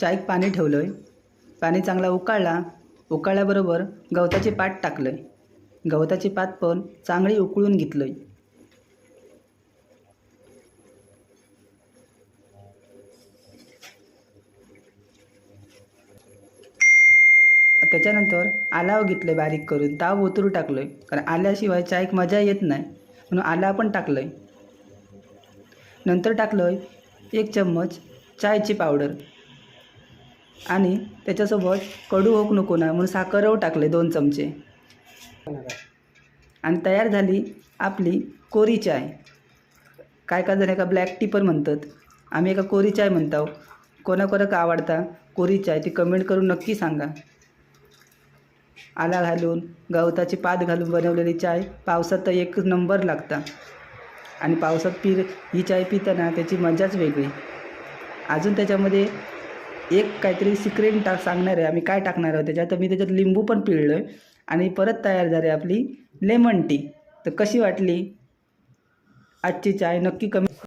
चायक पाणी ठेवलं आहे पाणी चांगला उकाळला. उकाळल्याबरोबर गवताची पात टाकलं आहे गवताची पात पण चांगली उकळून घेतलं आहे त्याच्यानंतर आलाव घेतलं बारीक करून. ताव ओतरू टाकलं आहे कारण आल्याशिवाय चायक मजा येत नाही. म्हणून आला पण टाकलं आहे नंतर टाकलं आहे एक चम्मच चायची पावडर. आणि त्याच्यासोबत कडू होक नको ना म्हणून साखरव टाकले दोन चमचे. आणि तयार झाली आपली कोरी चाय. काय काय जण एका ब्लॅक टी पण म्हणतात. आम्ही एका कोरी चाय म्हणतो कोणाकोणाक आवडता कोरी चाय ती कमेंट करून नक्की सांगा. आला घालून गवताची पात घालून बनवलेली चाय पावसात तर एक नंबर लागता. आणि पावसात पी ही चाय पिताना त्याची मजाच वेगळी. अजून त्याच्यामध्ये एक काहीतरी सिक्रेट टाक सांगणार आहे. आम्ही काय टाकणार आहोत त्याच्यात? तर मी त्याच्यात लिंबू पण पिळलो आहे आणि परत तयार झाली आपली लेमन टी तर कशी वाटली? आजची चाय नक्की कमी